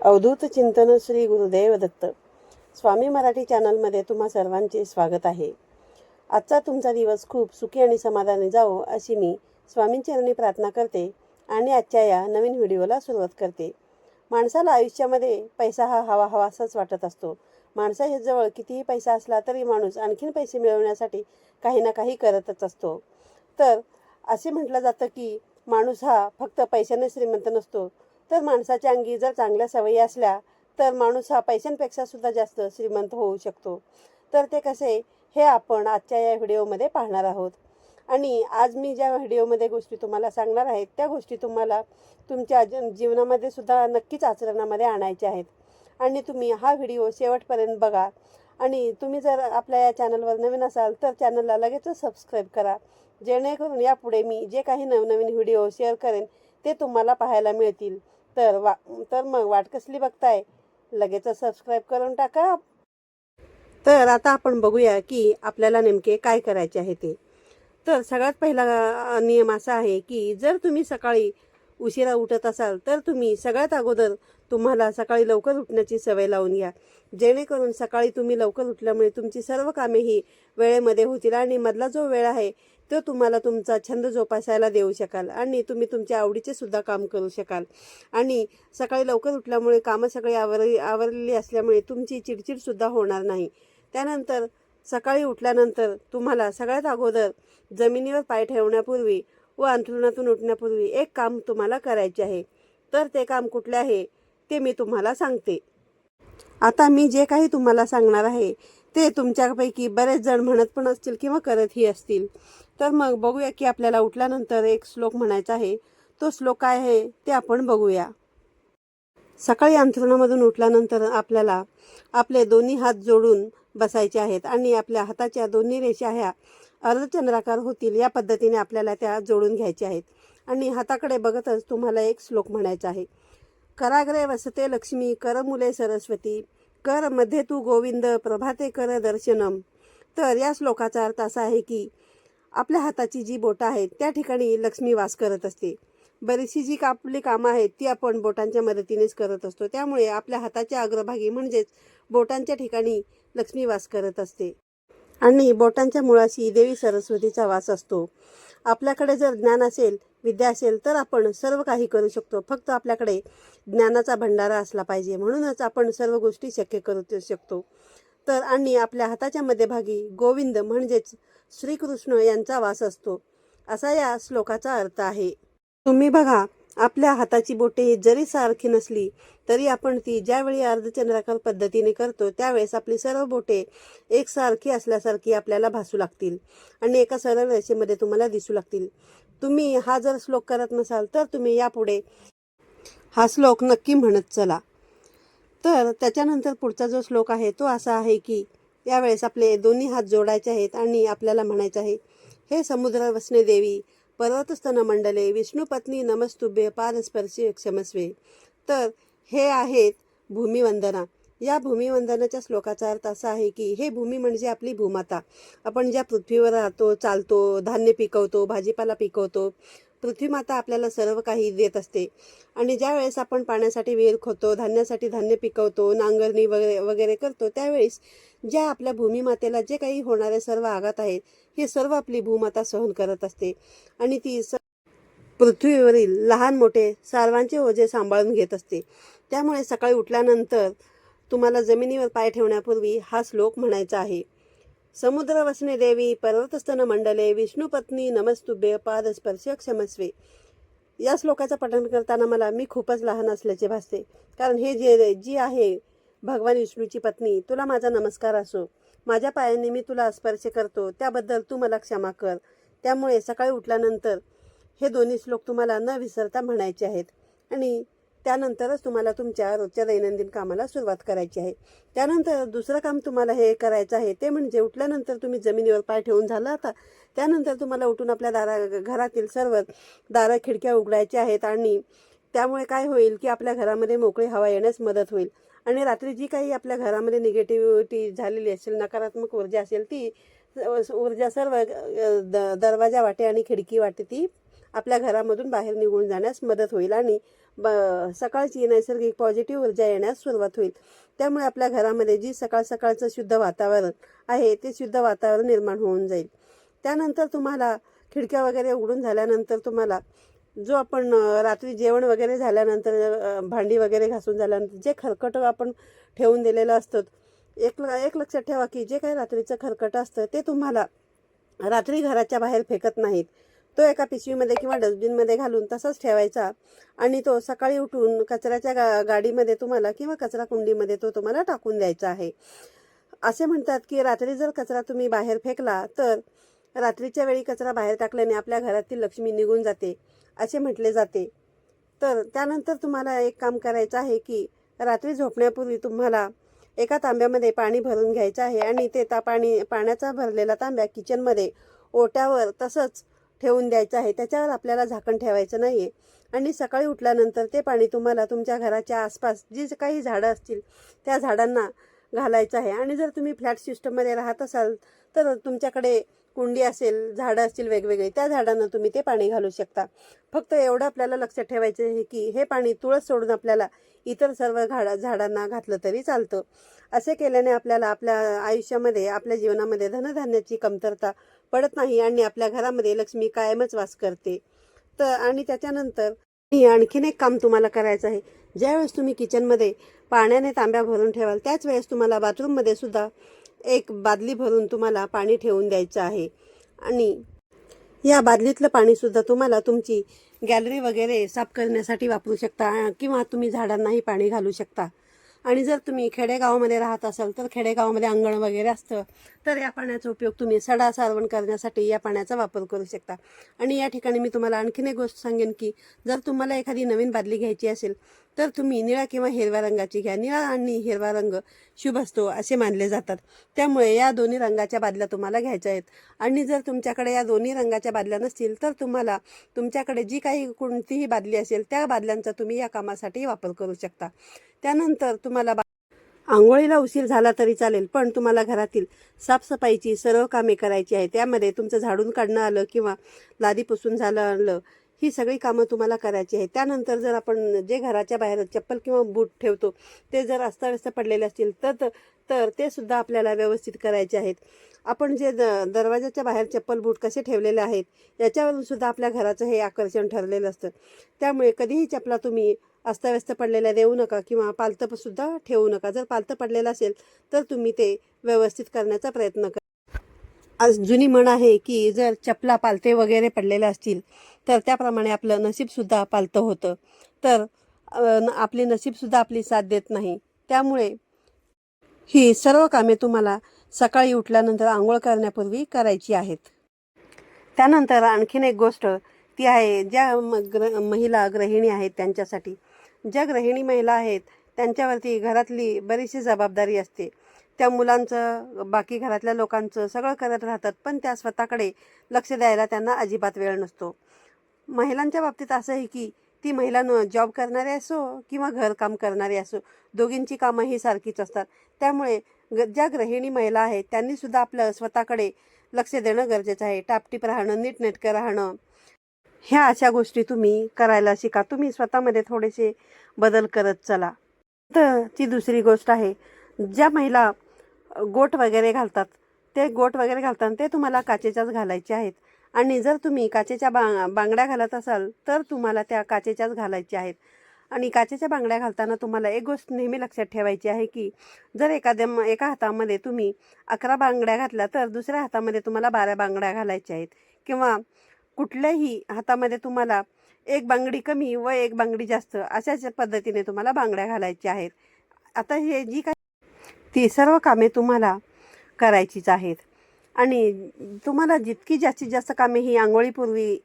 अवधूत चिंतन श्री गुरुदेव दत्त. स्वामी मराठी चॅनलमध्ये तुम्हा सर्वांचे स्वागत आहे. आजचा तुमचा दिवस खूप सुखी आणि समाधानी जावो अशी मी स्वामींचरणी प्रार्थना करते आणि आजच्या या नवीन व्हिडिओला सुरुवात करते. माणसाला आयुष्यामध्ये पैसा हा हवा असाच वाटत असतो. माणसाच्या जवळ कितीही पैसा असला तरी माणूस आणखीन पैसे मिळवण्यासाठी काही ना काही करतच असतो. तर असे म्हटलं जातं की माणूस हा फक्त पैशाने श्रीमंत नसतो तर माणसाच्या अंगी जर चांगल्या सवयी असल्या तर माणूस हा पैशांपेक्षा सुद्धा जास्त श्रीमंत होऊ शकतो. तर ते कसे हे आपण आजच्या या व्हिडिओमध्ये पाहणार आहोत. आणि आज मी ज्या व्हिडिओमध्ये गोष्टी तुम्हाला सांगणार आहेत त्या गोष्टी तुम्हाला तुमच्या जीवनामध्ये सुद्धा नक्कीच आचरणामध्ये आणायच्या आहेत. आणि तुम्ही हा व्हिडिओ शेवटपर्यंत बघा. आणि तुम्ही जर आपल्या या चॅनलवर नवीन असाल तर चॅनलला लगेचच सबस्क्राईब करा. जेणेकरून यापुढे मी जे काही नवनवीन व्हिडिओ शेअर करेन ते तुम्हाला पाहायला मिळतील. तर वा तर मग वाट कसली बघताय? लगेच सबस्क्राईब करून टाका. तर आता आपण बघूया की आपल्याला नेमके काय करायचे आहे ते. तर सगळ्यात पहिला नियम असा आहे की जर तुम्ही सकाळी उशिरा उठत असाल तर तुम्ही सगळ्यात अगोदर तुम्हाला सकाळी लवकर उठण्याची सवय लावून घ्या. जेणेकरून सकाळी तुम्ही लवकर उठल्यामुळे तुमची सर्व कामे ही वेळेमध्ये होतील आणि मधला जो वेळ आहे तो तुम्हाला तुमचा छंद जोपासायला देऊ शकाल आणि तुम्ही तुमच्या आवडीचे सुद्धा काम करू शकाल. आणि सकाळी लवकर उठल्यामुळे कामं सगळी आवर आवरलेली असल्यामुळे तुमची चिडचिड सुद्धा होणार नाही. त्यानंतर सकाळी उठल्यानंतर तुम्हाला सगळ्यात अगोदर जमिनीवर पाय ठेवण्यापूर्वी व अंथरुणातून उठण्यापूर्वी एक काम तुम्हाला करायचे आहे. तर ते काम कुठले आहे ते मी तुम्हाला सांगते. आता मी जे काही तुम्हाला सांगणार आहे ते तुमच्यापैकी बरेच जण म्हणत पण असतील किंवा करतही असतील. तर मग बघूया की आपल्याला उठल्यानंतर एक श्लोक म्हणायचा आहे. तो श्लोक काय आहे ते आपण बघूया. सकाळी अंथरुणामधून उठल्यानंतर आपल्याला आपले दोन्ही हात जोडून बसायचे आहेत आणि आपल्या हाताच्या दोन्ही रेषा ह्या अर्धचंद्राकार होतील या पद्धतीने आपल्याला त्या जोडून घ्यायच्या आहेत. आणि हाताकडे बघतच तुम्हाला एक श्लोक म्हणायचा आहे. कराग्रे वसते लक्ष्मी कर मुले सरस्वती कर मध्ये तू गोविंद प्रभाते कर दर्शनम. तर या श्लोकाचा अर्थ असा आहे की आपल्या हाताची जी बोटं आहेत त्या ठिकाणी लक्ष्मी वास करत असते. बरीचशी जी का आपली कामं आहेत ती आपण बोटांच्या मदतीनेच करत असतो. त्यामुळे आपल्या हाताच्या अग्रभागी म्हणजेच बोटांच्या ठिकाणी लक्ष्मी वास करत असते. आणि बोटांच्या मुळाशी देवी सरस्वतीचा वास असतो. आपल्याकडे जर ज्ञान असेल विद्या असेल तर आपण सर्व काही करू शकतो. फक्त आपल्याकडे ज्ञानाचा भंडारा असला पाहिजे. म्हणूनच आपण सर्व गोष्टी शक्य करू शकतो. तर आणि आपल्या हाताच्या मध्यभागी गोविंद म्हणजेच श्रीकृष्ण यांचा वास असतो. असा या श्लोकाचा अर्थ आहे. तुम्ही बघा आपल्या हाताची बोटे जरी सारखी नसली तरी आपण ती ज्यावेळी अर्धचंद्राकार पद्धतीने करतो त्यावेळेस आपली सर्व बोटे एकसारखी असल्यासारखी आपल्याला भासू लागतील आणि एका सरळ रेषेमध्ये तुम्हाला दिसू लागतील. तुम्ही हा जर श्लोक करत नसाल तर तुम्ही यापुढे हा श्लोक नक्की म्हणत चला. तर त्याच्यानंतर पुढचा जो श्लोक आहे तो असा आहे की यावेळेस आपले दोन्ही हात जोडायचे आहेत आणि आपल्याला म्हणायचं आहे हे समुद्र वसने देवी पर्वतस्तन मंडले विष्णुपत्नी नमस्तुभ्य पारस्पर्शी क्षमस्वे तर हे आहेत भूमिवंदना. या भूमिवंदनाच्या श्लोकाचा अर्थ असा आहे की हे भूमी म्हणजे आपली भूमाता. आपण ज्या पृथ्वीवर राहतो चालतो धान्य पिकवतो भाजीपाला पिकवतो पृथ्वीमाता आपल्याला सर्व काही देत असते. आणि ज्या वेळेस आपण पाण्यासाठी विहीर खोतो धान्यासाठी धान्य पिकवतो नांगरणी वगैरे वगैरे करतो त्यावेळेस ज्या आपल्या भूमिमातेला जे काही होणारे सर्व आघात आहेत हे सर्व आपली भूमाता सहन करत असते. आणि ती स पृथ्वीवरील लहान मोठे सर्वांचे ओझे सांभाळून घेत असते. त्यामुळे सकाळी उठल्यानंतर तुम्हाला जमिनीवर पाय ठेवण्यापूर्वी हा श्लोक म्हणायचा आहे. समुद्रवसने देवी पर्वतस्थन मंडले विष्णुपत्नी नमस्तुभ्य पादस्पर्श क्षमस्वे या श्लोकाचं पठण करताना मला मी खूपच लहान असल्याचे भासते. कारण हे जे जी आहे भगवान विष्णूची पत्नी तुला माझा नमस्कार असो माझ्या पायाने मी तुला स्पर्श करतो त्याबद्दल तू मला क्षमा कर. त्यामुळे सकाळी उठल्यानंतर हे दोन्ही श्लोक तुम्हाला न विसरता म्हणायचे आहेत. आणि त्यानंतरच तुम्हाला तुमच्या रोजच्या दैनंदिन कामाला सुरुवात करायची आहे. त्यानंतर दुसरं काम तुम्हाला हे करायचं आहे ते म्हणजे उठल्यानंतर तुम्ही जमिनीवर पाय ठेवून झाला आता त्यानंतर तुम्हाला उठून आपल्या दारा घरातील सर्व दारा खिडक्या उघडायच्या आहेत आणि त्यामुळे काय होईल की आपल्या घरामध्ये मोकळी हवा येण्यास मदत होईल. आणि रात्री जी काही आपल्या घरामध्ये निगेटिव्हिटी झालेली असेल नकारात्मक ऊर्जा असेल ती ऊर्जा सर्व द दरवाजा वाटे आणि खिडकी वाटे ती आपल्या घरामधून बाहेर निघून जाण्यास मदत होईल आणि ब सकाळची नैसर्गिक पॉझिटिव्ह ऊर्जा येण्यास सुरुवात होईल. त्यामुळे आपल्या घरामध्ये जी सकाळ सकाळचं शुद्ध वातावरण आहे ते शुद्ध वातावरण निर्माण होऊन जाईल. त्यानंतर तुम्हाला खिडक्या वगैरे उघडून झाल्यानंतर तुम्हाला जो आपण रात्री जेवण वगैरे झाल्यानंतर भांडी वगैरे घासून झाल्यानंतर जे खरकट आपण ठेवून दिलेलं असतं एक एक लक्षात ठेवा की जे काही रात्रीचं खरकट असतं ते तुम्हाला रात्री घराच्या बाहेर फेकत नाहीत. तो एका पिशवीमध्ये किंवा डस्टबिनमध्ये घालून तसाच ठेवायचा. आणि तो सकाळी उठून कचऱ्याच्या गा गाडीमध्ये तुम्हाला किंवा कचरा कुंडीमध्ये तो तुम्हाला टाकून द्यायचा आहे. असे म्हणतात की रात्री जर कचरा तुम्ही बाहेर फेकला तर रात्रीच्या वेळी कचरा बाहेर टाकल्याने आपल्या घरातील लक्ष्मी निघून जाते असे म्हटले जाते. तर त्यानंतर तुम्हाला एक काम करायचं आहे की रात्री झोपण्यापूर्वी तुम्हाला एका तांब्यामध्ये पाणी भरून घ्यायचं आहे आणि ते ता पाणी पाण्याचा भरलेला तांब्या किचनमध्ये ओट्यावर तसंच ठेवून द्यायचं आहे. त्याच्यावर आपल्याला झाकण ठेवायचं नाही आहे आणि सकाळी उठल्यानंतर ते पाणी तुम्हाला तुमच्या घराच्या आसपास जी काही झाडं असतील त्या झाडांना घालायचं आहे. आणि जर तुम्ही फ्लॅट सिस्टममध्ये राहत असाल तर तुमच्याकडे कुंडी असेल झाडं असतील वेगवेगळे त्या झाडांना तुम्ही ते पाणी घालू शकता. फक्त एवढं आपल्याला लक्षात ठेवायचं आहे की हे पाणी तुळस सोडून आपल्याला इतर सर्व झाडा झाडांना घातलं तरी चालतं. असे केल्याने आपल्याला आपल्या आयुष्यामध्ये आपल्या जीवनामध्ये धनधान्याची कमतरता पडत नाही आणि आपल्या घरामध्ये लक्ष्मी कायमच वास करते. तर आणि त्याच्यानंतर आणखीन एक काम तुम्हाला करायचं आहे. ज्यावेळेस तुम्ही किचनमध्ये पाण्याने तांब्या भरून ठेवाल त्याच वेळेस तुम्हाला बाथरूममध्ये सुद्धा एक बादली भरून तुम्हाला पाणी ठेवून द्यायचं आहे. आणि या बादलीतलं पाणीसुद्धा तुम्हाला तुमची गॅलरी वगैरे साफ करण्यासाठी वापरू शकता किंवा तुम्ही झाडांनाही पाणी घालू शकता. आणि जर तुम्ही खेडेगावामध्ये राहत असाल तर खेडेगावामध्ये अंगण वगैरे असतं तर या पाण्याचा उपयोग तुम्ही सडा सारवण करण्यासाठी या पाण्याचा वापर करू शकता. आणि या ठिकाणी मी तुम्हाला आणखीन एक गोष्ट सांगेन की जर तुम्हाला एखादी नवीन बादली घ्यायची असेल तर तुम्ही निळ्या किंवा हिरव्या रंगाची घ्या. निळा आणि हिरवा रंग शुभ असतो असे मानले जातात. त्यामुळे या दोन्ही रंगाच्या बादल्या तुम्हाला घ्यायच्या आहेत. आणि जर तुमच्याकडे या दोन्ही रंगाच्या बादल्या नसतील तर तुम्हाला तुमच्याकडे जी काही कोणतीही बादली असेल त्या बादल्यांचा तुम्ही या कामासाठी वापर करू शकता. त्यानंतर तुम्हाला बा आंघोळीला उशीर झाला तरी चालेल पण तुम्हाला घरातील साफसफाईची सर्व कामे करायची आहे त्यामध्ये तुमचं झाडून काढणं आलं किंवा लादी पुसून झालं आलं ही सगळी कामं तुम्हाला करायची आहे त्यानंतर जर आपण जे घराच्या बाहेर चप्पल किंवा बूट ठेवतो ते जर अस्ताव्यस्त पडलेले असतील तर तर ते सुद्धा आपल्याला व्यवस्थित करायचे आहेत. आपण जे द दरवाजाच्या बाहेर चप्पल बूट कसे ठेवलेले आहेत याच्यावरून सुद्धा आपल्या घराचं हे आकर्षण ठरलेलं असतं. त्यामुळे कधीही चपला तुम्ही अस्ताव्यस्त पडलेल्या देऊ नका किंवा पालतंसुद्धा ठेवू नका. जर पालतं पडलेलं असेल तर तुम्ही ते व्यवस्थित करण्याचा प्रयत्न करा. आज जुनी म्हण आहे की जर चपला पालते वगैरे पडलेल्या असतील तर त्याप्रमाणे आपलं नशीबसुद्धा पालतं होतं. तर आपले न- आपली नशीबसुद्धा आपली साथ देत नाही. त्यामुळे ही सर्व कामे तुम्हाला सकाळी उठल्यानंतर आंघोळ करण्यापूर्वी करायची आहेत. त्यानंतर आणखीन एक गोष्ट ती आहे ज्या ग्र महिला गृहिणी आहेत त्यांच्यासाठी ज्या गृहिणी महिला आहेत त्यांच्यावरती घरातली बरीचशी जबाबदारी असते. त्या मुलांचं बाकी घरातल्या लोकांचं सगळं करत राहतात पण त्या स्वतःकडे लक्ष द्यायला त्यांना अजिबात वेळ नसतो. महिलांच्या बाबतीत असं आहे की ती महिला जॉब करणारी असो किंवा घरकाम करणारी असो दोघींची कामं ही सारखीच असतात. त्यामुळे ग ज्या गृहिणी महिला आहेत त्यांनीसुद्धा आपलं स्वतःकडे लक्ष देणं गरजेचं आहे. टापटीप राहणं नीटनेटकं राहणं ह्या अशा गोष्टी तुम्ही करायला शिका. तुम्ही स्वतःमध्ये थोडेसे बदल करत चला. तर ती दुसरी गोष्ट आहे. ज्या महिला गोट वगैरे घालतात ते गोट वगैरे घालतात ते तुम्हाला काचेच्याच घालायचे आहेत. आणि जर तुम्ही काचेच्या बा बांगड्या घालत असाल तर तुम्हाला त्या काचेच्याच घालायच्या आहेत. आणि काचेच्या बांगड्या घालताना तुम्हाला एक गोष्ट नेहमी लक्षात ठेवायची आहे की जर एखाद्या एका हातामध्ये तुम्ही अकरा बांगड्या घातल्या तर दुसऱ्या हातामध्ये तुम्हाला बारा बांगड्या घालायच्या आहेत. किंवा कुठल्याही हातामध्ये तुम्हाला एक बांगडी कमी व एक बांगडी जास्त अशाच पद्धतीने तुम्हाला बांगड्या घालायच्या आहेत. आता हे जी काय ती सर्व कामे तुम्हाला करायचीच आहेत. आणि तुम्हाला जितकी जास्तीत जास्त कामे ही आंघोळीपूर्वी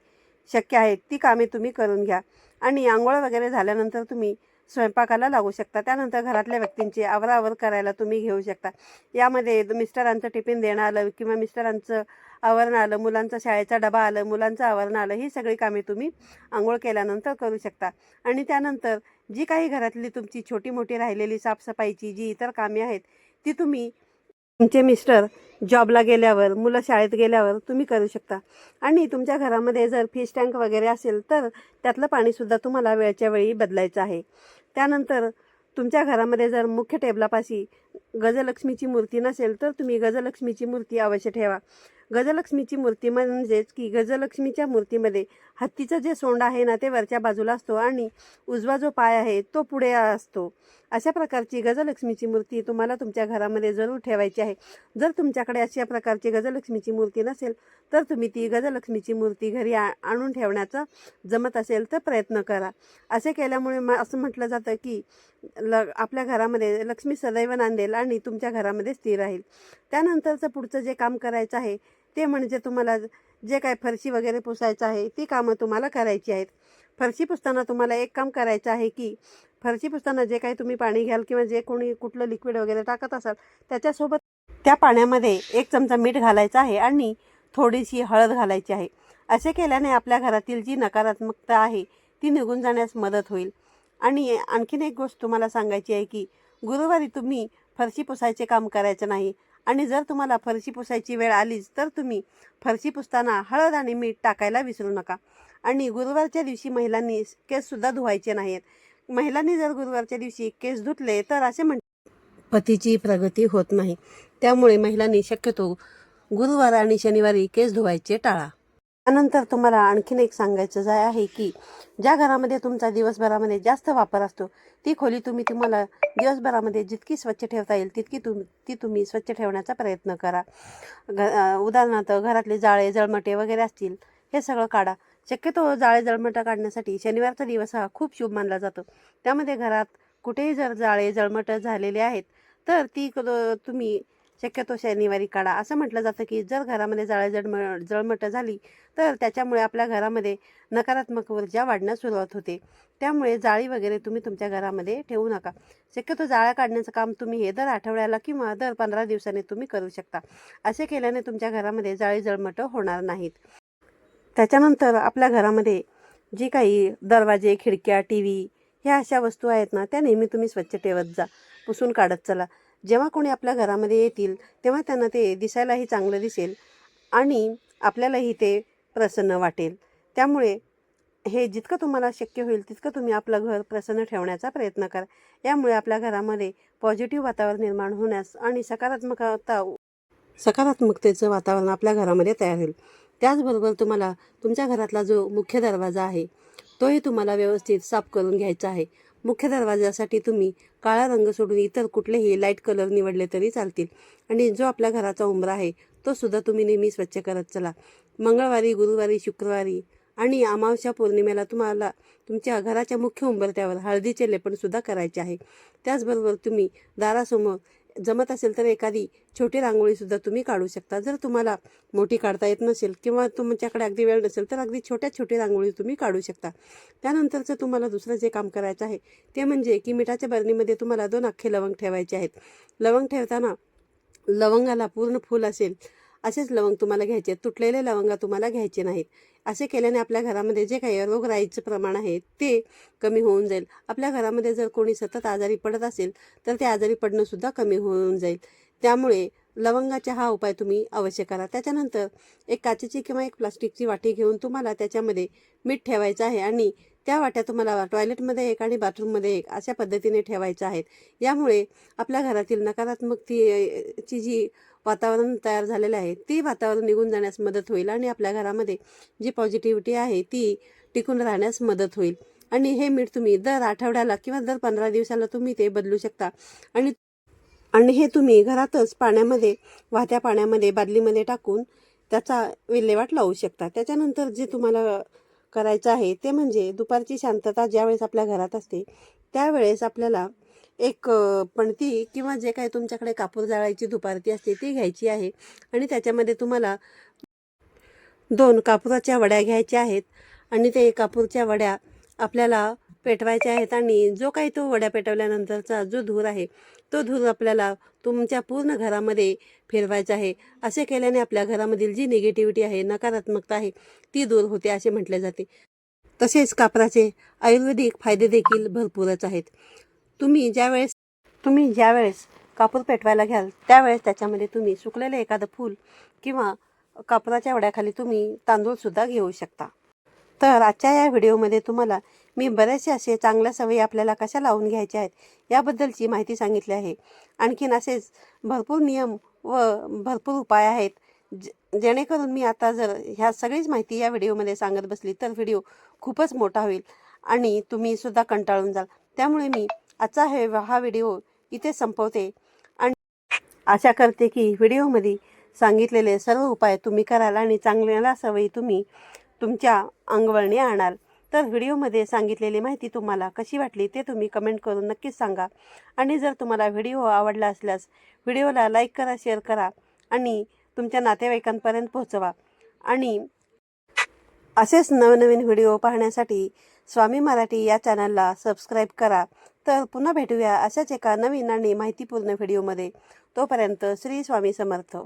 शक्य आहेत ती कामे तुम्ही करून घ्या. आणि आंघोळ वगैरे झाल्यानंतर तुम्ही स्वयंपाकाला लागू शकता. त्यानंतर घरातल्या व्यक्तींची आवरावर करायला तुम्ही घेऊ शकता. यामध्ये मिस्टरांचं टिफिन देणं आलं किंवा मिस्टरांचं आवरण आलं मुलांचा शाळेचा डबा आलं मुलांचं आवरण आलं ही सगळी कामे तुम्ही आंघोळ केल्यानंतर करू शकता. आणि त्यानंतर जी काही घरातली तुमची छोटी मोठी राहिलेली साफसफाईची जी इतर कामे आहेत ती तुम्ही तुमचे मिस्टर जॉबला गेल्यावर मुलं शाळेत गेल्यावर तुम्ही करू शकता. आणि तुमच्या घरामध्ये जर फिश टँक वगैरे असेल तर त्यातलं पाणीसुद्धा तुम्हाला वेळच्या वेळी बदलायचं आहे. त्यानंतर तुमच्या घरामध्ये जर मुख्य टेबलापाशी गजलक्ष्मीची मूर्ती नसेल तर तुम्ही गजलक्ष्मीची मूर्ती अवश्य ठेवा. गजलक्ष्मीची मूर्ती म्हणजेच की गजलक्ष्मीच्या मूर्तीमध्ये हत्तीचं जे सोंड आहे ना ते वरच्या बाजूला असतो आणि उजवा जो पाय आहे तो पुढे असतो. अशा प्रकारची गजलक्ष्मीची मूर्ती तुम्हाला तुमच्या घरामध्ये जरूर ठेवायची आहे. जर तुमच्याकडे अशा प्रकारची गजलक्ष्मीची मूर्ती नसेल तर तुम्ही ती गजलक्ष्मीची मूर्ती घरी आ आणून ठेवण्याचा जमत असेल तर प्रयत्न करा. असे केल्यामुळे म असं म्हटलं जातं की ल आपल्या घरामध्ये लक्ष्मी सदैव नांदेल आणि तुमच्या घरामध्ये स्थिर राहील. त्यानंतरचं पुढचं जे काम करायचं आहे ते म्हणजे तुम्हाला जे काय फरशी वगैरे पुसायचं आहे ती कामं तुम्हाला करायची आहेत. फरशी पुसताना तुम्हाला एक काम करायचं आहे की फरशी पुसताना जे काही तुम्ही पाणी घ्याल किंवा जे कोणी कुठलं लिक्विड वगैरे टाकत असाल त्याच्यासोबत त्या पाण्यामध्ये एक चमचा मीठ घालायचं आहे आणि थोडीशी हळद घालायची आहे. असे केल्याने आपल्या घरातील जी नकारात्मकता आहे ती निघून जाण्यास मदत होईल. आणि आणखीन एक गोष्ट तुम्हाला सांगायची आहे की गुरुवारी तुम्ही फरशी पुसायचे काम करायचं नाही. आणि जर तुम्हाला फरशी पुसायची वेळ आलीच तर तुम्ही फरशी पुसताना हळद आणि मीठ टाकायला विसरू नका. आणि गुरुवारच्या दिवशी महिलांनी केससुद्धा धुवायचे नाहीत. महिलांनी जर गुरुवारच्या दिवशी केस धुतले तर असे म्हण पतीची प्रगती होत नाही. त्यामुळे महिलांनी शक्यतो गुरुवार आणि शनिवारी केस धुवायचे टाळा. त्यानंतर तुम्हाला आणखीन एक सांगायचं जाय आहे की ज्या घरामध्ये तुमचा दिवसभरामध्ये जास्त वापर असतो ती खोली तुम्ही तुम्हाला दिवसभरामध्ये जितकी स्वच्छ ठेवता येईल तितकी तुम ती तुम्ही स्वच्छ ठेवण्याचा प्रयत्न करा. घ उदाहरणार्थ घरातले जाळे जळमटे वगैरे असतील हे सगळं काढा. शक्यतो जाळे जळमटं काढण्यासाठी शनिवारचा दिवस हा खूप शुभ मानला जातो. त्यामध्ये घरात कुठेही जर जाळे जळमटं झालेले आहेत तर ती क- तुम्ही शक्यतो शनिवारी काढा. असं म्हटलं जातं की जर घरामध्ये जाळेजड जळम जळमटं झाली तर त्याच्यामुळे आपल्या घरामध्ये नकारात्मक ऊर्जा वाढण्यास सुरुवात होते त्यामुळे जाळी वगैरे तुम्ही तुमच्या घरामध्ये ठेवू नका. शक्यतो जाळ्या काढण्याचं काम तुम्ही हे दर आठवड्याला किंवा दर पंधरा दिवसाने तुम्ही करू शकता. असे केल्याने तुमच्या घरामध्ये जाळी जळमटं होणार नाहीत. त्याच्यानंतर आपल्या घरामध्ये जी काही दरवाजे खिडक्या टी व्ही ह्या अशा वस्तू आहेत ना त्या नेहमी तुम्ही स्वच्छ ठेवत जा. पुसून काढत चला. जेव्हा कोणी आपल्या घरामध्ये येतील तेव्हा त्यांना ते दिसायलाही चांगलं दिसेल आणि आपल्यालाही ते प्रसन्न वाटेल. त्यामुळे हे जितकं तुम्हाला शक्य होईल तितकं तुम्ही आपलं घर प्रसन्न ठेवण्याचा प्रयत्न करा. यामुळे आपल्या घरामध्ये पॉझिटिव्ह वातावरण निर्माण होण्यास आणि सकारात्मकता सकारात्मकतेचं वातावरण आपल्या घरामध्ये तयार होईल. त्याचबरोबर तुम्हाला तुमच्या घरातला जो मुख्य दरवाजा आहे तोही तुम्हाला व्यवस्थित साफ करून घ्यायचा आहे. मुख्य दरवाजासाठी तुम्ही काळा रंग सोडून इतर कुठलेही लाइट कलर निवडले तरी चालतील. आणि जो आपल्या घराचा उंबरा आहे तो सुद्धा तुम्ही नेहमी स्वच्छ करत चला. मंगळवारी गुरुवारी शुक्रवारी आणि अमावस्या पौर्णिमेला तुम्हाला तुमच्या घराच्या मुख्य उंबरत्यावर हळदीचे लेपणसुद्धा करायचे आहे. त्याचबरोबर तुम्ही दारासमोर जमत असेल तर एखादी छोटी रांगोळीसुद्धा तुम्ही काढू शकता. जर तुम्हाला मोठी काढता येत नसेल किंवा तुमच्याकडे अगदी वेळ नसेल तर अगदी छोट्या छोटी रांगोळी तुम्ही काढू शकता. त्यानंतरचं तुम्हाला दुसरं जे काम करायचं आहे ते म्हणजे की मिठाच्या बरणीमध्ये तुम्हाला दोन अख्खे लवंग ठेवायचे आहेत. लवंग ठेवताना लवंगाला पूर्ण फूल असेल असेच लवंग तुम्हाला घ्यायचे आहेत. तुटलेले लवंगा तुम्हाला घ्यायचे नाहीत. असे केल्याने आपल्या घरामध्ये जे काही रोगराईचं प्रमाण आहे ते कमी होऊन जाईल. आपल्या घरामध्ये जर कोणी सतत आजारी पडत असेल तर ते आजारी पडणंसुद्धा कमी होऊन जाईल. त्यामुळे लवंगाचा हा उपाय तुम्ही अवश्य करा. त्याच्यानंतर एक काचेची किंवा एक प्लास्टिकची वाटी घेऊन तुम्हाला त्याच्यामध्ये मीठ ठेवायचं आहे आणि त्या वाट्या तुम्हाला टॉयलेटमध्ये एक आणि बाथरूममध्ये एक अशा पद्धतीने ठेवायच्या आहेत. यामुळे आपल्या घरातील नकारात्मक ती ची जी वातावरण तयार झालेलं आहे ती वातावरण निघून जाण्यास मदत होईल आणि आपल्या घरामध्ये जी पॉझिटिव्हिटी आहे ती टिकून राहण्यास मदत होईल. आणि हे मीठ तुम्ही दर आठवड्याला किंवा दर पंधरा दिवसाला तुम्ही ते बदलू शकता. आणि आणि हे तुम्ही घरातच पाण्यामध्ये वाहत्या पाण्यामध्ये बादलीमध्ये टाकून त्याचा विल्हेवाट लावू शकता. त्याच्यानंतर जे तुम्हाला करायचं आहे ते म्हणजे दुपारची शांतता ज्यावेळेस आपल्या घरात असते त्यावेळेस आपल्याला एक पणती किंवा जे काही तुमच्याकडे कापूर जाळायची दुपारती असते ती घ्यायची आहे. आणि त्याच्यामध्ये तुम्हाला दोन कापुराच्या वड्या घ्यायच्या आहेत आणि ते कापूरच्या वड्या आपल्याला पेटवायचे आहेत आणि जो काही तो वड्या पेटवल्यानंतरचा जो धूर आहे तो धूर आपल्याला तुमच्या पूर्ण घरामध्ये फिरवायचा आहे. असे केल्याने आपल्या घरामधील जी निगेटिव्हिटी आहे नकारात्मकता आहे ती दूर होते असे म्हटले जाते. तसेच कापराचे आयुर्वेदिक फायदे देखील भरपूरच आहेत. तुम्ही ज्यावेळेस तुम्ही ज्यावेळेस कापूर पेटवायला घ्याल त्यावेळेस त्याच्यामध्ये तुम्ही सुकलेलं एखादं फूल किंवा कापराच्या वड्याखाली तुम्ही तांदूळसुद्धा घेऊ शकता. तर आजच्या या व्हिडिओमध्ये तुम्हाला मी बरेचसे असे चांगल्या सवयी आपल्याला कशा लावून घ्यायच्या आहेत याबद्दलची माहिती सांगितली आहे. आणखीन असेच भरपूर नियम व भरपूर उपाय आहेत. जे जेणेकरून मी आता जर ह्या सगळीच माहिती या व्हिडिओमध्ये सांगत बसली तर व्हिडिओ खूपच मोठा होईल आणि तुम्ही सुद्धा कंटाळून जाल. त्यामुळे मी आजचा हे हा व्हिडिओ इथे संपवते आणि आशा करते की व्हिडिओमध्ये सांगितलेले सर्व उपाय तुम्ही कराल आणि चांगल्या सवयी तुम्ही तुमच्या अंगवळणी आणाल तर व्हिडिओमध्ये सांगितलेली माहिती तुम्हाला कशी वाटली ते तुम्ही कमेंट करून नक्कीच सांगा. आणि जर तुम्हाला व्हिडिओ आवडला असल्यास व्हिडिओला लाईक करा शेअर करा आणि तुमच्या नातेवाईकांपर्यंत पोहोचवा. आणि असेच नवनवीन व्हिडिओ पाहण्यासाठी स्वामी मराठी या चॅनलला सबस्क्राईब करा. तर पुन्हा भेटूया अशाच एका नवीन आणि माहितीपूर्ण व्हिडिओमध्ये. तोपर्यंत श्री स्वामी समर्थ.